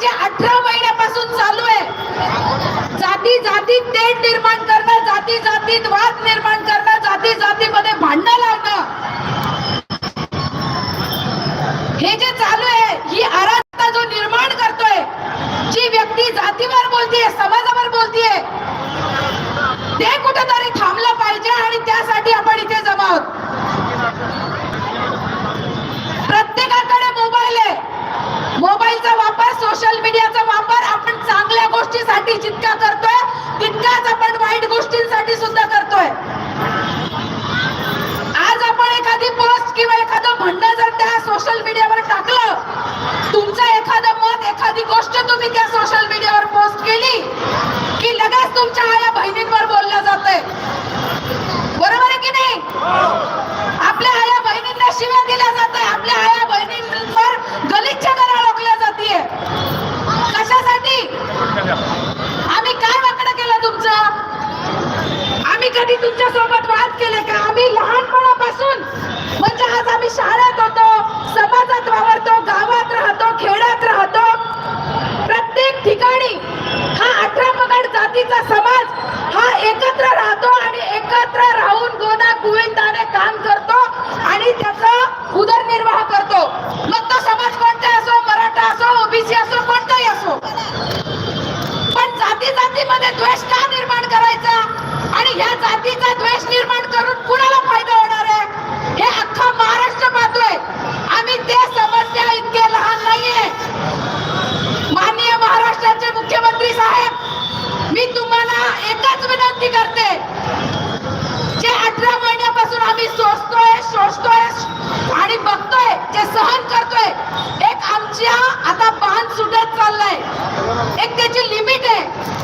जे अठरा महिन्यापासून चालू आहे जाती जातीत तेढ निर्माण करणं जाती जातीत वाद निर्माण करणं जाती जातीमध्ये भांडणं लावणं. हे जे चालू आहे ही आराधना जो निर्माण करतोय जी व्यक्ती जातीवर बोलतीये समाजावर बोलतीये ते कुठेतरी थांबलं पाहिजे आणि त्यासाठी आपण इथे सोशल मीडियाचा वापर आपण चांगल्या गोष्टीसाठी जितका करतोय तितकाच आपण वाईट गोष्टींसाठी सुद्धा करतोय. आज आपण एखादी पोस्ट किंवा एखादं म्हणणं जर त्या सोशल मीडियावर टाकलं तुमचं एखादं मत एखादी गोष्ट तुम्ही त्या सोशल मीडियावर पोस्ट केली की लगेच तुमच्या आया बहिणींवर बोललं जातंय. बरोबर आहे की नाही? आपल्या आया बहिणींना शिव्या दिल्या जात आहे आपल्या आया बहिणींवर गलिच्छ करा लागल्या जातीये कशासाठी? आम्ही काय वाकडं केलं तुमचं? आम्ही कधी तुमच्यासोबत वाद केले का? आम्ही लहानपणापासून म्हणजे आज आम्ही शाळेत होतो समाजात वावरतो गावात राहतो खेड्यात राहतो. प्रत्येक ठिकाणी हा अठरा पगड जातीचा समाज हा एकत्र राहतो आणि एकत्र राहून गोदा गोविंदाने काम करतो. आणि त्याचा उदरनिर्वाह करतो मग तो समाज कोणता असो मराठा असो ओबीसी असो कोणताही असो पण जातीमध्ये द्वेष का निर्माण करायचा? आणि ह्या जातीचा द्वेष निर्माण करून कुणाला फायदा होणार आहे? हे अख्खा महाराष्ट्र पाहतोय. आम्ही ते समस्या इतके लहान नाहीये. माननीय महाराष्ट्राचे मुख्यमंत्री साहेब मी तुम्हाला एकच विनंती करते. जे अठरा महिन्यापासून आम्ही सोसतोय शोषतोय आणि बघतोय जे सहन करतोय एक आमच्या आता बांध सुटत चाललाय. एक त्याची लिमिट आहे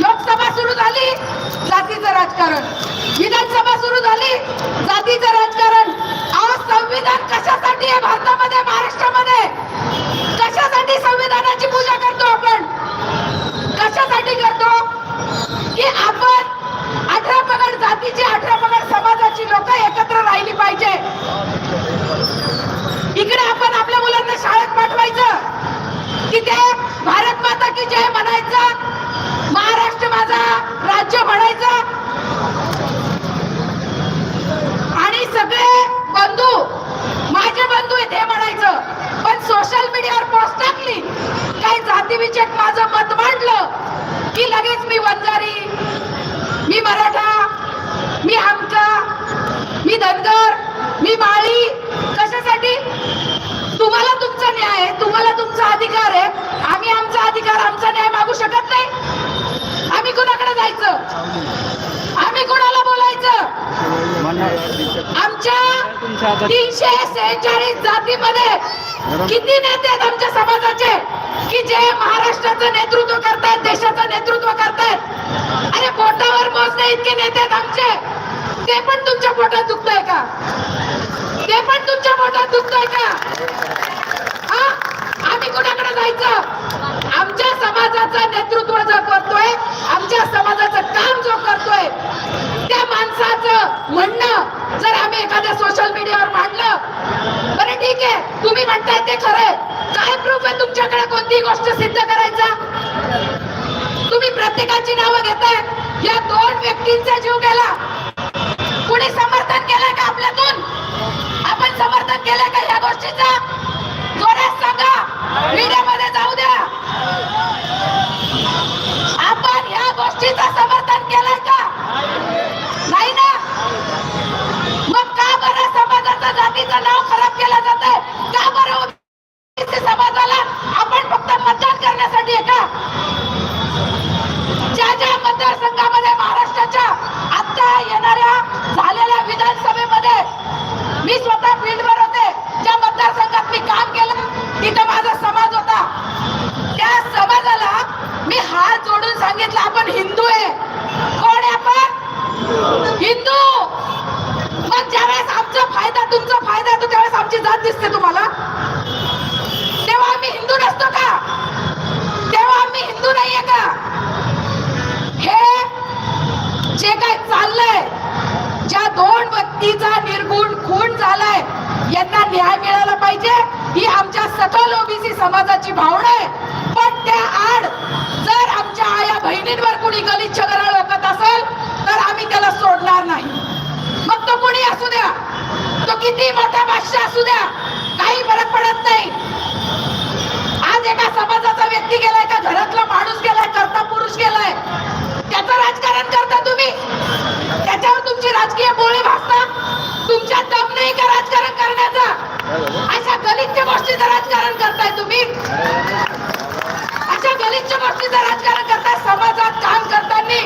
लोकसभा सुरू झाली जातीचं राजकारण. विधानसभा सुरू झाली जातीचं राजकारण. आज संविधान कशासाठी आहे भारतामध्ये महाराष्ट्रामध्ये? कशासाठी संविधानाची पूजा करतो आपण? कशासाठी करतो? की आपण अठरा पगड जातीची अठरा पगड समाजाची लोक एकत्र राहिली पाहिजे. इकडे आपण आपल्या मुलांना शाळेत पाठवायचं. की ते भारत माता की जय म्हणायचं. महाराष्ट्र राज्य म्हणायचं आणि सगळे बंधू माझे बंधू आहेत हे म्हणायचं पण सोशल मीडियावर पोस्ट टाकली. काही जातीविषयक माझं मत मांडलं की लगेच मी वंजारी मी मराठा मी आमका मी धनगर मी माळी. कशासाठी? तुम्हाला तुमचा न्याय आहे तुम्हाला तुमचा अधिकार आहे. आम्ही आमचा अधिकार आमचा न्याय मागू शकत नाही. जायचं आम्ही कुणाला बोलायचं? आमच्या तीनशे सेहेचाळीस जातीमध्ये किती नेते आहेत आमच्या समाजाचे? की जे महाराष्ट्राचं नेतृत्व करतायत देशाचं नेतृत्व करतायत? अरे पोटावर मोजणे इतके नेते आहेत आमचे. ते पण तुमच्या पोटात दुखतंय का? ते पण तुमच्या पोटात दुखतंय का? हा? आम्ही कुणाकडे जायचं? आमच्या समाजाचं नेतृत्व जो करतोय आमच्या समाजाचं काम जो करतोय त्या माणसाचं म्हणणं जर आम्ही एखाद्या सोशल मीडियावर मांडलं बरं ठीक आहे तुम्ही म्हणताय ते खरंय काय प्रूफ आहे तुमच्याकडे कोणती गोष्ट सिद्ध करायचा? तुम्ही प्रत्येकाची नावं घेताय. या दोन व्यक्तींचा जीव गेला. कुणी समर्थन केलंय का आपल्यातून? आपण समर्थन केलंय का या गोष्टीचा? जोरात सांगा. मीडियामध्ये जाऊ द्या. आपण या गोष्टीचा समर्थन केलंय का? नाही ना? मग का बरं समाजाचं जातीचं नाव खराब केलं जात आहे का बरं समाजाला मतदान करण्यासाठी आहे का ज्या ज्या मतदारसंघामध्ये महाराष्ट्राच्या आता येणाऱ्या झालेल्या विधानसभेमध्ये मी स्वतः फील्डवर होते ज्या मतदारसंघात मी काम केलं तिथं माझा समाज होता. त्या समाजाला मी हात जोडून सांगितलं आपण हिंदू आहे. कोण आहे आपण? हिंदू. मग ज्यावेळेस आमचा फायदा तुमचा फायदा येतो त्यावेळेस आमची जात दिसते तुम्हाला. आम्ही हिंदू नसतो का? तेव्हा आम्ही हिंदू नाहीये का? हे जे काय चाललंय ज्या दोन व्यक्तीचा निर्गुण खून झालाय यांना न्याय मिळाला पाहिजे ही आमच्या सकल ओबीसी समाजाची भावना आहे. पण त्या आड जर आमच्या आया बहिणींवर कुणी गलिच्छ गरळ ओकत असेल तर आम्ही त्याला सोडणार नाही. मग तो कुणी असू द्या? तो किती मोठा बादशाह असू द्या काही फरक पडत नाही आज एका समाजाचा व्यक्ती गेलाय का घरातला माणूस गेलाय करता पुरुष गेलाय. त्याचं राजकारण करता तुम्ही. त्याच्यावर तुमची राजकीय बोळे भासता. तुमच्या दम नाही का राजकारण करण्याचा. अशा गलिच्छ गोष्टीचं राजकारण करताय तुम्ही. अशा गलिच्छ गोष्टीचं राजकारण करताय समाजात काम करताना.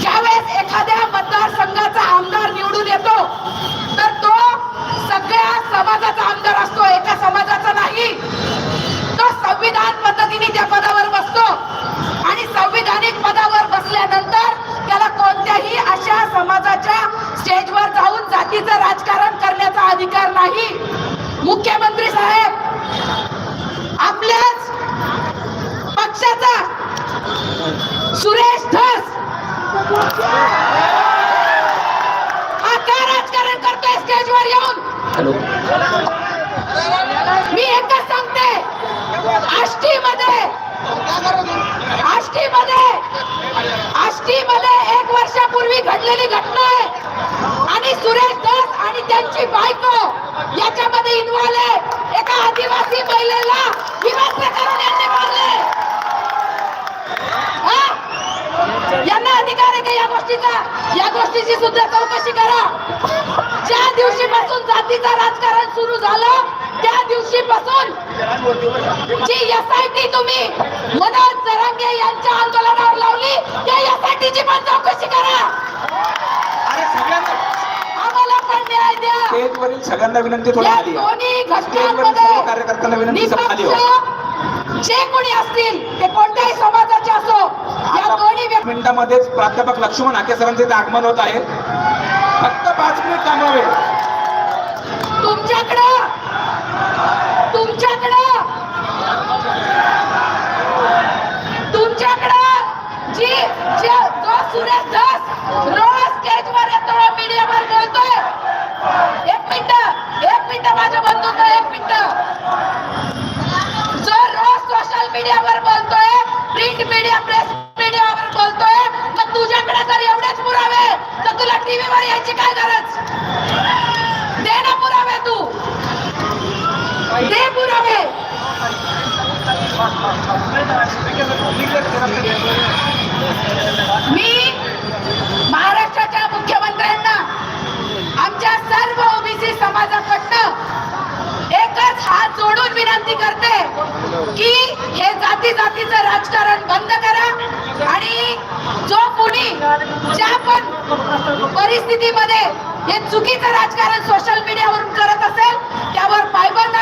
ज्यावेळेस एखाद्या मतदारसंघाचा आमदार निवडून येतो तर तो सगळ्या समाजाचा आमदार असतो एका समाजाचा नाही तो संविधान पद्धतीने त्या पदावर बसतो आणि संविधानिक पदावर बसल्यानंतर त्याला कोणत्याही अशा समाजाच्या स्टेजवर जाऊन जातीचं राजकारण करण्याचा अधिकार नाही. मुख्यमंत्री साहेब आपल्याच पक्षाचा सुरेश धस हा काय राजकारण करतोय स्टेजवर येऊन. मी एकच सांगते आष्टी मध्ये आष्टी मध्ये आष्टी मध्ये एक वर्षापूर्वी घडलेली घटना आहे. आणि सुरेश धस आणि त्यांची बायको याच्यामध्ये इन्वॉल्व आहे. एका आदिवासी महिलेला विभक्त करून यांनी मारले. यांना अधिकार आहे का या गोष्टीचा? या गोष्टीची सुद्धा चौकशी करा. ज्या दिवशीपासून जातीचं राजकारण सुरू झालं त्या दिवशीपासून जी एस आय टी तुम्ही मनोज जरांगे यांच्या आंदोलनावर लावली त्या एस आय टीची पण चौकशी करा अरे सगळ्यांना आम्हाला पण न्याय द्या स्टेजवरील सगळ्यांना विनंती थोडी आली कार्यकर्त्यांना विनंती निष्पक्ष जे कोणी असतील ते कोणत्याही समाजाचे असो मिनिटामध्येच प्राध्यापक लक्ष्मण हाके सरांचे इथे आगमन होत आहे. फक्त पाच मिनिट थांबावे. तुमच्याकडं तुमच्याकडं तुमच्याकडं जी जे- सुरेश धस रोज स्टेजवर येतो मीडियावर बोलतोय ते पुरावे मी महाराष्ट्राच्या मुख्यमंत्र्यांना आमच्या सर्व ओबीसी समाजाकडनं एकच हात जोडून विनंती करते की हे जाती जातीचं राजकारण बंद करा आणि जो कुणी ज्या पण परिस्थितीमध्ये हे चुकीचं राजकारण सोशल मीडियावरून करत असेल त्यावर पायबंद